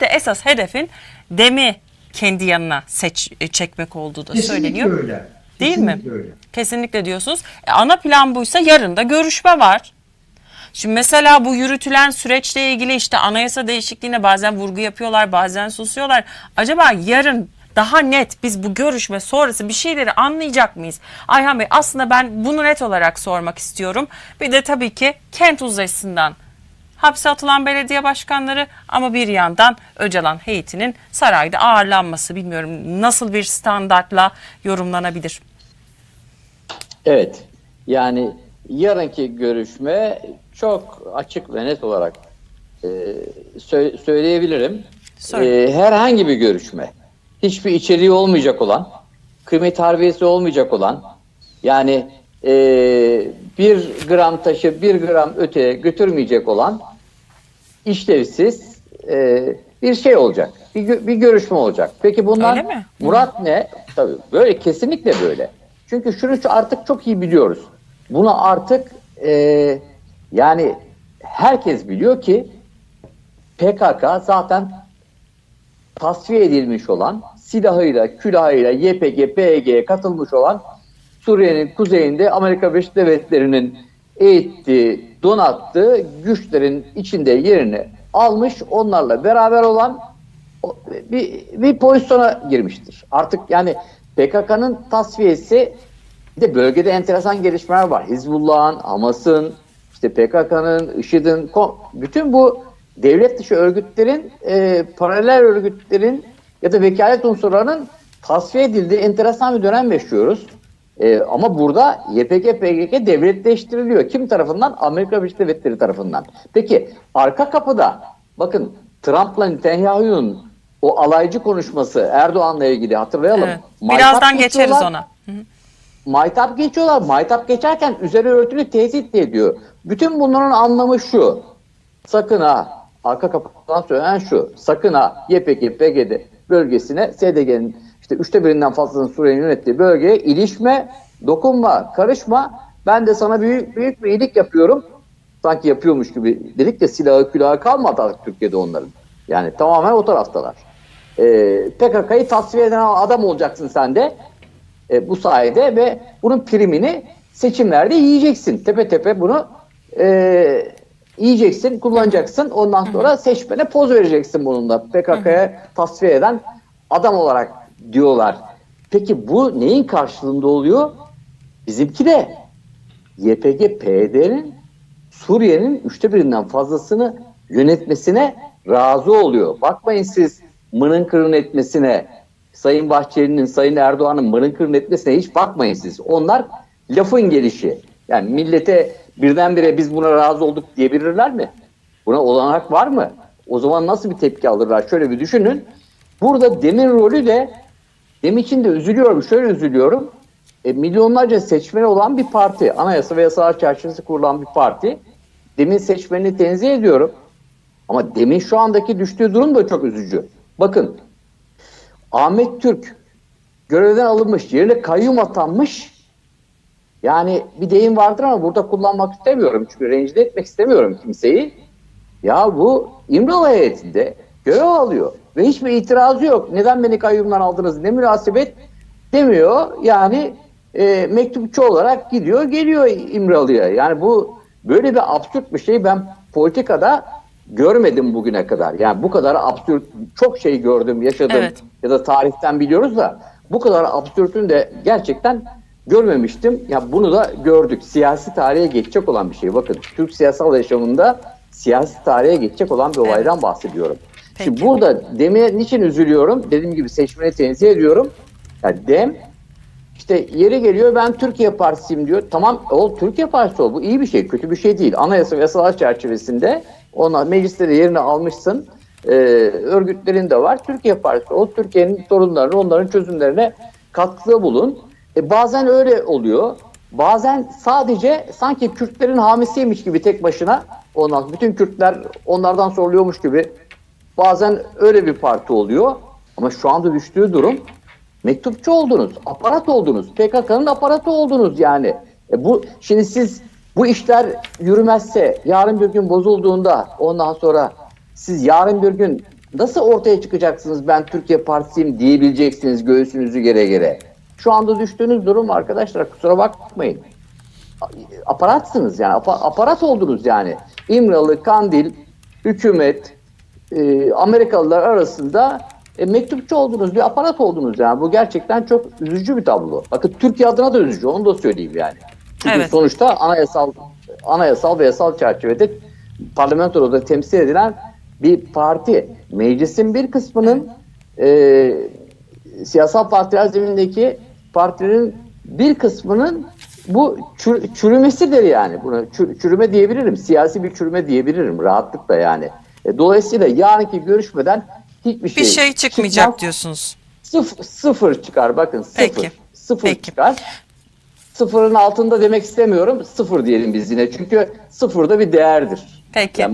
De esas hedefin Dem'i kendi yanına seç, e, çekmek olduğu da Kesinlikle söyleniyor. öyle. Değil mi? Kesinlikle Öyle. Kesinlikle diyorsunuz. E, ana plan buysa yarın da görüşme var. Şimdi mesela bu yürütülen süreçle ilgili işte anayasa değişikliğine bazen vurgu yapıyorlar, bazen susuyorlar. Acaba yarın daha net biz bu görüşme sonrası bir şeyleri anlayacak mıyız? Ayhan Bey aslında ben bunu net olarak sormak istiyorum. Bir de tabii ki kent uzlaşısından hapse atılan belediye başkanları ama bir yandan Öcalan heyetinin sarayda ağırlanması bilmiyorum nasıl bir standartla yorumlanabilir. Evet. Yani yarınki görüşme çok açık ve net olarak e, sö- söyleyebilirim. Söyle. E, herhangi bir görüşme. Hiçbir içeriği olmayacak olan, kıymet harbiyesi olmayacak olan, yani e, bir gram taşı bir gram öteye götürmeyecek olan işlevsiz e, bir şey olacak. Bir, bir görüşme olacak. Peki mi? Murat ne? Tabii böyle kesinlikle böyle. Çünkü şunu şu- artık çok iyi biliyoruz. Bunu artık e, yani herkes biliyor ki PKK zaten tasfiye edilmiş olan silahıyla, külahıyla YPG, PYG'ye katılmış olan Suriye'nin kuzeyinde Amerika Birleşik Devletleri'nin eğittiği, donattığı güçlerin içinde yerini almış, onlarla beraber olan bir, bir pozisyona girmiştir. Artık yani PKK'nın tasfiyesi bir de bölgede enteresan gelişmeler var. Hizbullah'ın, Hamas'ın, işte PKK'nın, IŞİD'in, bütün bu devlet dışı örgütlerin, e, paralel örgütlerin ya da vekalet unsurlarının tasfiye edildiği enteresan bir dönem yaşıyoruz. E, ama burada YPG, PKK devletleştiriliyor. Kim tarafından? Amerika Birleşik Devletleri tarafından. Peki arka kapıda bakın Trump'la Netanyahu'nun o alaycı konuşması Erdoğan'la ilgili hatırlayalım. Evet. Birazdan geçeriz ona. Hı hı. Maytap geçiyorlar. Maytap geçerken üzeri örtülü tehdit de ediyor. Bütün bunların anlamı şu. Sakın ha, arka kapıdan söylenen şu. Sakın ha YPG, PGD bölgesine SDG'nin işte üçte birinden fazlasının Suriye'nin yönettiği bölgeye ilişme, dokunma, karışma. Ben de sana büyük, büyük bir iyilik yapıyorum. Sanki yapıyormuş gibi dedik de silahı külahı kalmadı artık Türkiye'de onların. Yani tamamen o taraftalar. Ee, PKK'yı tasfiye eden adam olacaksın sen de e, bu sayede ve bunun primini seçimlerde yiyeceksin. Tepe tepe bunu e, yiyeceksin, kullanacaksın. Ondan sonra seçmene poz vereceksin bununla. PKK'ya tasfiye eden adam olarak diyorlar. Peki bu neyin karşılığında oluyor? Bizimki de YPG PYD'nin Suriye'nin üçte birinden fazlasını yönetmesine razı oluyor. Bakmayın siz mırın kırın etmesine, Sayın Bahçeli'nin, Sayın Erdoğan'ın mırın kırın etmesine hiç bakmayın siz. Onlar lafın gelişi. Yani millete birdenbire biz buna razı olduk diyebilirler mi? Buna olanak var mı? O zaman nasıl bir tepki alırlar? Şöyle bir düşünün. Burada Demir rolü de Dem için de üzülüyorum. Şöyle üzülüyorum. E, milyonlarca seçmeni olan bir parti. Anayasa ve yasalar çerçevesi kurulan bir parti. Demin seçmenini tenzih ediyorum. Ama demin şu andaki düştüğü durum da çok üzücü. Bakın Ahmet Türk görevden alınmış, yerine kayyum atanmış. Yani bir deyim vardır ama burada kullanmak istemiyorum. Çünkü rencide etmek istemiyorum kimseyi. Ya bu İmralı heyetinde görev alıyor. Ve hiçbir itirazı yok. Neden beni kayyumdan aldınız? Ne münasebet demiyor. Yani e, mektupçu olarak gidiyor geliyor İmralı'ya. Yani bu böyle bir absürt bir şey ben politikada görmedim bugüne kadar. Yani bu kadar absürt çok şey gördüm, yaşadım Evet. ya da tarihten biliyoruz da bu kadar absürtün de gerçekten görmemiştim. Ya bunu da gördük. Siyasi tarihe geçecek olan bir şey. Bakın Türk siyasal yaşamında siyasi tarihe geçecek olan bir olaydan bahsediyorum. Şimdi Peki. burada Dem'e niçin üzülüyorum? Dediğim gibi seçmeni tenzih ediyorum. Ya Dem işte yeri geliyor ben Türkiye Partisiyim diyor. Tamam ol Türkiye Partisi ol. Bu iyi bir şey, kötü bir şey değil. Anayasa ve yasalar çerçevesinde onlar mecliste de yerini almışsın. Ee, örgütlerin de var. Türkiye Partisi ol. Türkiye'nin sorunlarını, onların çözümlerine katkıda bulun. E, bazen öyle oluyor. Bazen sadece sanki Kürtlerin hamisiymiş gibi tek başına ondan bütün Kürtler onlardan soruluyormuş gibi bazen öyle bir parti oluyor. Ama şu anda düştüğü durum mektupçu oldunuz, aparat oldunuz, PKK'nın aparatı oldunuz yani. E bu şimdi siz bu işler yürümezse, yarın bir gün bozulduğunda ondan sonra siz yarın bir gün Nasıl ortaya çıkacaksınız ben Türkiye Partisiyim diyebileceksiniz göğsünüzü gere gere. Şu anda düştüğünüz durum arkadaşlar kusura bakmayın. Aparatsınız yani apa- aparat oldunuz yani. İmralı, Kandil, hükümet, e, Amerikalılar arasında e, mektupçu oldunuz, bir aparat oldunuz yani. Bu gerçekten çok üzücü bir tablo. Bakın Türkiye adına da üzücü, onu da söyleyeyim yani. Çünkü Evet. sonuçta anayasal anayasal ve yasal çerçevede parlamentoda da temsil edilen bir parti. Meclisin bir kısmının e, siyasal partiler zemindeki partilerin bir kısmının bu çür- çürümesidir yani. Buna çür- çürüme diyebilirim. Siyasi bir çürüme diyebilirim rahatlıkla yani. E, dolayısıyla yarınki görüşmeden hiçbir şey, Bir şey çıkmayacak çıkmaz. diyorsunuz. Sıfır, sıfır çıkar bakın sıfır. Peki. Sıfır Peki. çıkar. Sıfırın altında demek istemiyorum. Sıfır diyelim biz yine. Çünkü sıfır da bir değerdir. Peki. Yani